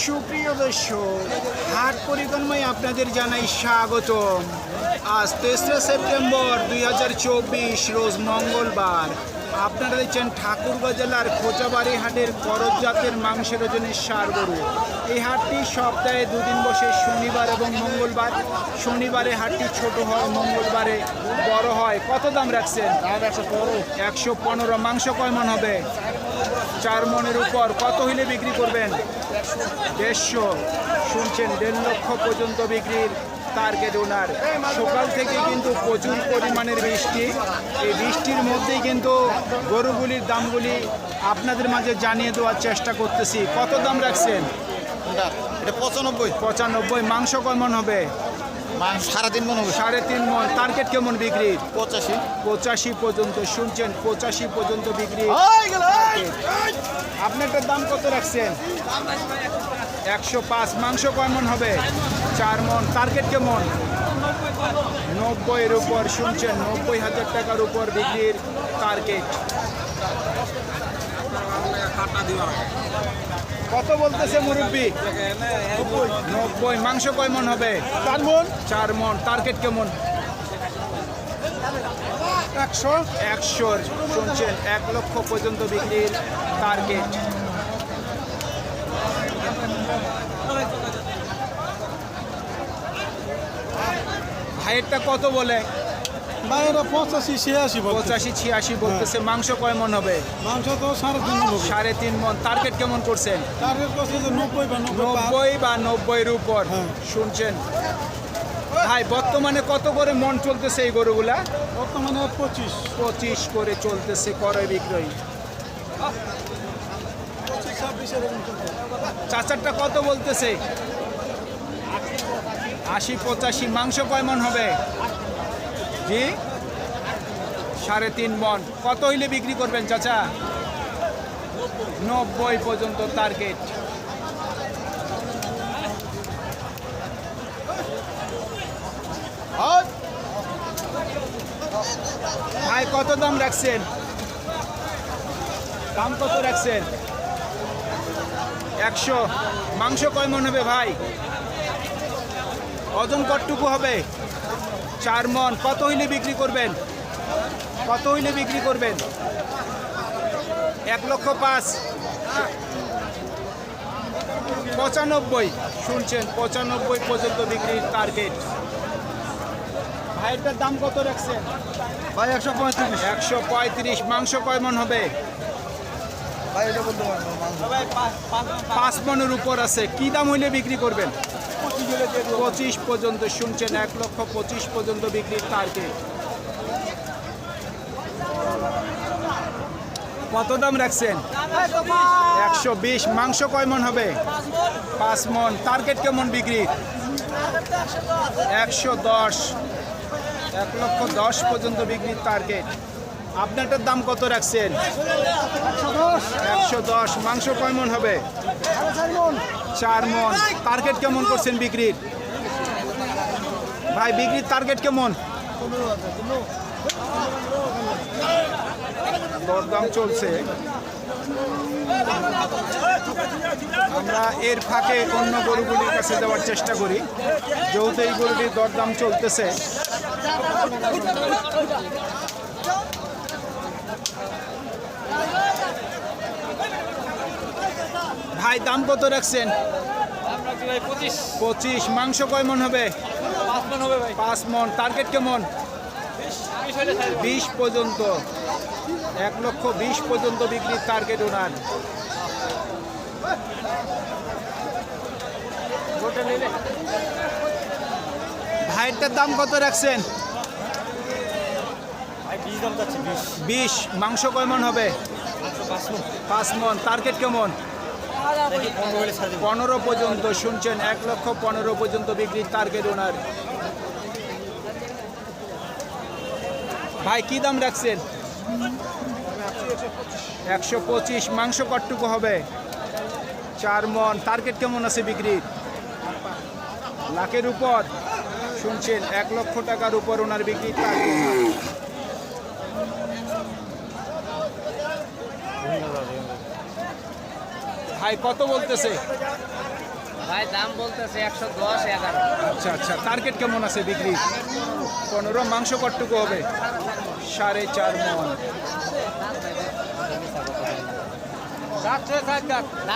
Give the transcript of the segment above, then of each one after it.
সুপ্রিয় দর্শক হাট পরিক্রমায় আপনাদের জানাই স্বাগতম। আজ তেসরা সেপ্টেম্বর দুই হাজার চব্বিশ রোজ মঙ্গলবার। আপনারা দেখছেন ঠাকুরগাঁ জেলার খোঁচাবাড়ি হাটের করজ জাতের মাংসের ওজনের সার গরু। এই হাটটি সপ্তাহে দুদিন বসে শনিবার এবং মঙ্গলবার। শনিবারে হাটটি ছোট হয় মঙ্গলবারে বড় হয়। কত দাম রাখছেন? একশো পনেরো। মাংস কয় মন হবে? চার মনের উপর কত হইলে বিক্রি করবেন? দেড়শো। শুনছেন দেড় লক্ষ পর্যন্ত বিক্রির টার্গেট ওনার সকাল থেকে কিন্তু প্রচুর পরিমাণের বৃষ্টি। এই বৃষ্টির মধ্যেই কিন্তু গরুগুলির দামগুলি আপনাদের মাঝে জানিয়ে দেওয়ার চেষ্টা করতেছি। কত দাম রাখছেন? এটা পঁচানব্বই। পঁচানব্বই। মাংস কেমন হবে? সাড়ে তিন মন সাড়ে তিন মন। টার্গেট কেমন বিক্রির পঁচাশি। পঁচাশি পর্যন্ত শুনছেন পঁচাশি পর্যন্ত বিক্রি। আপনারটার দাম কত রাখছেন? একশো পাঁচ। মাংস কয় মন হবে? চার মন। টার্গেট কেমন? নব্বইয়ের উপর শুনছেন নব্বই হাজার টাকার উপর বিক্রির টার্গেট কত বলতেছে মুরব্বী? নব্বই। মাংস কয় মন হবে? চার মন। চার মন। টার্গেট কেমন? একশো। একশোর শুনছেন এক লক্ষ পর্যন্ত বিক্রির টার্গেট ভাইয়েরটা কত বলে? বাইরে পঁচাশি ছিয়াশি পঁচাশি ছিয়াশি বলতেছে মাংস কয় মন হবে? মাংস তো সাড়ে তিন হবে। সাড়ে তিন মন। টার্গেট কেমন করছেন? টার্গেট করছে যে নব্বই বা নব্বই বা নব্বইয়ের উপর। হ্যাঁ। শুনছেন? ভাই বর্তমানে কত করে মন চলতেছে এই গরুগুলা? বর্তমানে পঁচিশ। পঁচিশ করে চলতেছে করে বিক্রয়। চাচারটা কত বলতেছে? আশি পঁচাশি। মাংস কয় মন হবে? জি। সাড়ে তিন মন। কত হইলে বিক্রি করবেন, চাচা? নব্বই পর্যন্ত টার্গেট ভাই, কত দাম রাখছেন? দাম কত রাখছেন? একশো। মাংস কয় মন হবে, ভাই? ওজন কতটুকু হবে? চার মন। কত হইলে বিক্রি করবেন? কত হইলে বিক্রি করবেন? এক লক্ষ পাঁচ। পঁচানব্বই। শুনছেন পঁচানব্বই পর্যন্ত বিক্রির টার্গেট ভাইটার দাম কত রাখছেন? ভাই একশো পঁয়ত্রিশ। একশো পঁয়ত্রিশ। মাংস কয় মন হবে? পাঁচ মনের উপর আছে। কি দাম হইলে বিক্রি করবেন? পঁচিশ পর্যন্ত শুনছেন, এক লক্ষ পঁচিশ পর্যন্ত বিক্রির টার্গেট কত দাম রাখছেন? একশো বিশ। মাংস কয় মন হবে? পাঁচ মন। টার্গেট কেমন বিক্রি? একশো দশ। এক লক্ষ দশ পর্যন্ত বিক্রির টার্গেট আপনারটার দাম কত রাখছেন? একশো দশ। মাংস কয় মন হবে? চার মন। টার্গেট কেমন করছেন বিক্রির? ভাই, বিক্রির টার্গেট কেমন? দরদাম চলছে। আমরা এর ফাঁকে অন্য গরুগুলির কাছে দেওয়ার চেষ্টা করি। যেহেতু এই গরুটির দরদাম চলতেছে। ভাই, দাম কত রাখছেন? পঁচিশ। মাংস কয় মন হবে? পাঁচ মন। টার্গেট কেমন? বিশ পর্যন্ত। এক লক্ষ বিশ পর্যন্ত বিক্রির টার্গেট ওনার। ভাইয়েরটার দাম কত রাখছেন? বিশ। মাংস কয় মন হবে? পাঁচ মন। টার্গেট কেমন? পনেরো পর্যন্ত শুনছেন, এক লক্ষ পনেরো পর্যন্ত বিক্রির টার্গেট ওনার ভাই, কি দাম রাখছেন? একশো পঁচিশ, মাংস কটটুকু হবে? চার মন টার্গেট কেমন আছে বিক্রির? লাখের উপর। শুনছেন, এক লক্ষ টাকার উপর ওনার বিক্রির টার্গেট ভাই কত বলতেছে? ভাই দাম বলতেছে একশো দশ এগারো। আচ্ছা আচ্ছা টার্গেট কেমন আছে বিক্রি? পনেরো মাংস কটটুকু হবে? সাড়ে চার মন।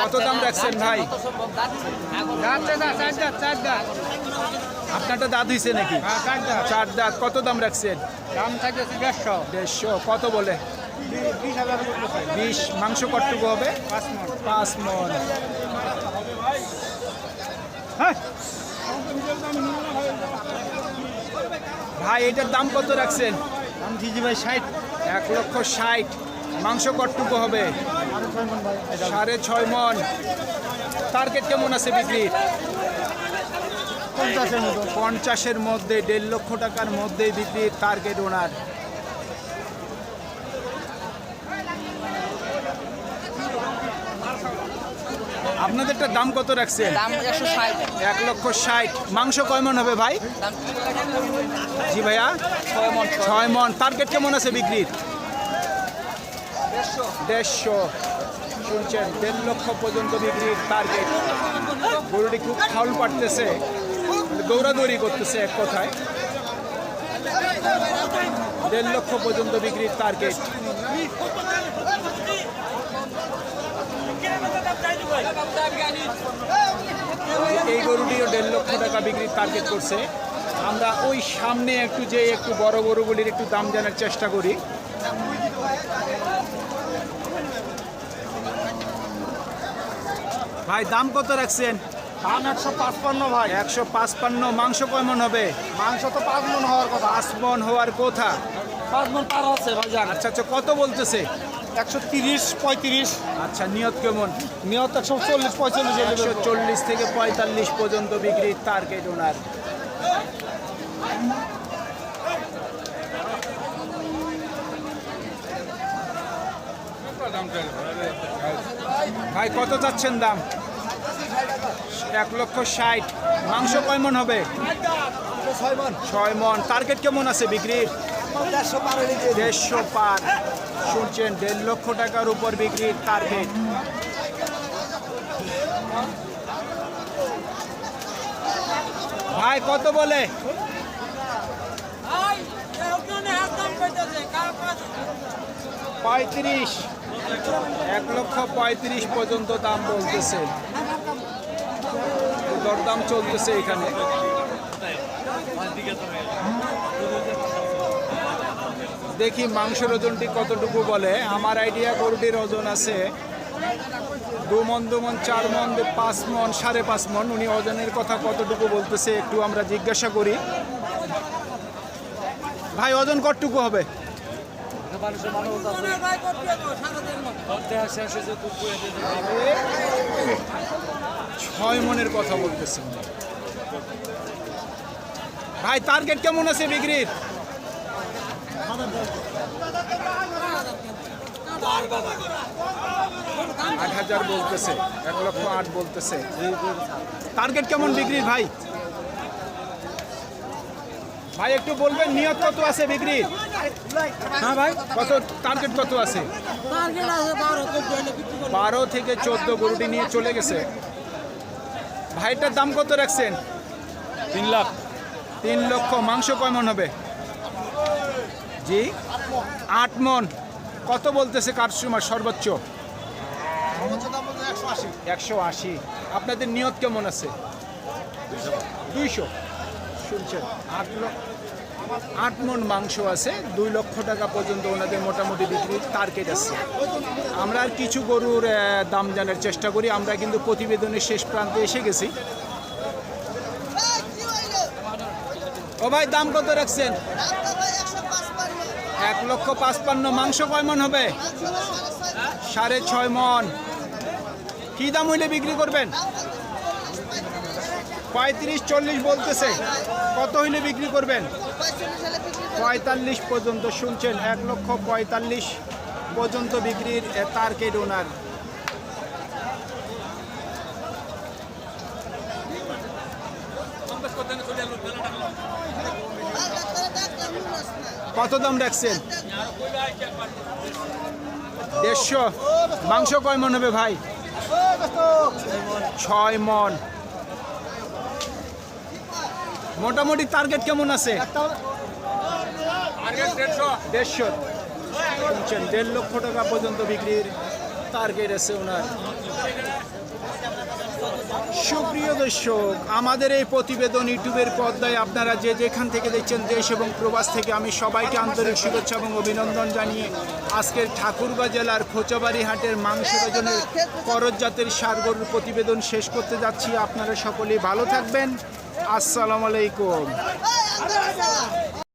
কত দাম রাখছেন ভাই? আপনারটা দাঁত হয়েছে নাকি? চার দাঁত। কত দাম রাখছেন? দাম থাকতেছে দেড়শো। দেড়শো। কত বলে? বিশ মাংস কটটুকু হবে? পাঁচ মন হ্যাঁ। ভাই এটার দাম কত রাখছেন? দাম ভাই ষাট। এক লক্ষ ষাট। মাংস কটটুকু হবে? সাড়ে ছয় মন টার্গেট কেমন আছে বিক্রির পঞ্চাশের মধ্যে দেড় লক্ষ টাকার মধ্যে বিক্রির টার্গেট ওনার। আপনাদেরটা দাম কত রাখছেন? দাম একশো ষাট। এক লক্ষ ষাট। মাংস কয় মন হবে ভাই? জি ভাইয়া? ছয় মন। ছয় মন। টার্গেট কেমন আছে বিক্রির? দেড়শো। শুনছেন দেড় লক্ষ পর্যন্ত বিক্রির টার্গেট গরুটি খুব ফাউল পাড়তেছে। মানে দৌড়াদৌড়ি করতেছে এক কথায়। দেড় লক্ষ পর্যন্ত বিক্রির টার্গেট এই গরুটিও দেড় লক্ষ টাকা বিক্রির টার্গেট করছে। আমরা ওই সামনে একটু যে একটু বড় গরুগুলির একটু দাম জানার চেষ্টা করি। ভাই দাম কত রাখছেন? দাম একশো পাঁচপান্ন ভাই। একশো পাঁচপান্ন মাংস কেমন হবে? মাংস তো পাঁচ মন হওয়ার কথা। পাঁচ মন হওয়ার কথা। পাঁচ মন পার হচ্ছে ভাই জান। আচ্ছা আচ্ছা কত বলতেছে? একশো তিরিশ পঁয়ত্রিশ। আচ্ছা নিয়ত কেমন? একশো চল্লিশ পঁয়তাল্লিশ একশো চল্লিশ থেকে পঁয়তাল্লিশ পর্যন্ত বিক্রির টার্গেট ওনার ভাই কত চাচ্ছেন দাম? এক লক্ষ ষাট। মাংস কয় মন হবে? ছয় মন। ছয় মন টার্গেট কেমন আছে বিক্রির? দেড়শো পার। শুনছেন, দেড় লক্ষ টাকার উপর বিক্রির টার্গেট ভাই, কত বলে? পঁয়ত্রিশ। এক লক্ষ পঁয়ত্রিশ পর্যন্ত দাম বলতেছে। দরদাম চলতেছে এখানে। দেখি মাংসের ওজনটি কতটুকু বলে। আমার আইডিয়া গরুটির ওজন আছে দু মন দু মন, চার মন, পাঁচ মন, সাড়ে পাঁচ মন। উনি ওজনের কথা কতটুকু বলতেছে একটু আমরা জিজ্ঞাসা করি। ভাই, ওজন কতটুকু হবে? ছয় মনের কথা বলতেছে। ভাই টার্গেট কেমন আছে বিক্রির? আট হাজার বলতেছে এক লক্ষ আট বলতেছে। টার্গেট কেমন বিক্রির ভাই? ভাই একটু বলবেন নিয়ত কত আছে বিক্রির? হ্যাঁ ভাই কত টার্গেট কত আছে? বারো থেকে চোদ্দ গরুটি নিয়ে চলে গেছে। ভাইটার দাম কত রাখছেন? তিন লাখ। তিন লক্ষ। মাংস কেমন হবে? জি? আট মন। কত বলতেছে কাস্টমার সর্বোচ্চ? একশো আশি। আপনাদের নিয়ত কেমন আছে? দুইশো। শুনছেন, আট লক্ষ আট মন মাংস আছে, দুই লক্ষ টাকা পর্যন্ত ওনাদের মোটামুটি বিক্রির টার্গেট আছে। আমরা আর কিছু গরুর দাম জানার চেষ্টা করি, আমরা কিন্তু প্রতিবেদনের শেষ প্রান্তে এসে গেছি। ও ভাই, দাম কত রাখছেন? এক লক্ষ পাঁচপান্ন মাংস কয় মন হবে? সাড়ে ছয় মন। কি দাম হইলে বিক্রি করবেন? পঁয়ত্রিশ, চল্লিশ বলতেছে। কত হইলে বিক্রি করবেন? পঁয়তাল্লিশ পর্যন্ত শুনছেন। এক লক্ষ পঁয়তাল্লিশ পর্যন্ত বিক্রির টার্গেট ওনার কত দাম রাখছেন? দেড়শো। মাংস কয় মন হবে ভাই? ছয় মন। মোটামুটি টার্গেট কেমন আছে? দেড়শো। দেড় লক্ষ টাকা পর্যন্ত বিক্রির টার্গেট আছে ওনার। সুপ্রিয় দর্শক, আমাদের এই প্রতিবেদন ইউটিউবের পর্দায় আপনারা যে যেখান থেকে দেখছেন দেশ এবং প্রবাস থেকে আমি সবাইকে আন্তরিক শুভেচ্ছা এবং অভিনন্দন জানিয়ে আজকের ঠাকুরগাঁ জেলার খোঁচাবাড়ি হাটের মাংস ওজনের করজ জাতের প্রতিবেদন শেষ করতে যাচ্ছি। আপনারা সকলেই ভালো থাকবেন। আসসালামু আলাইকুম।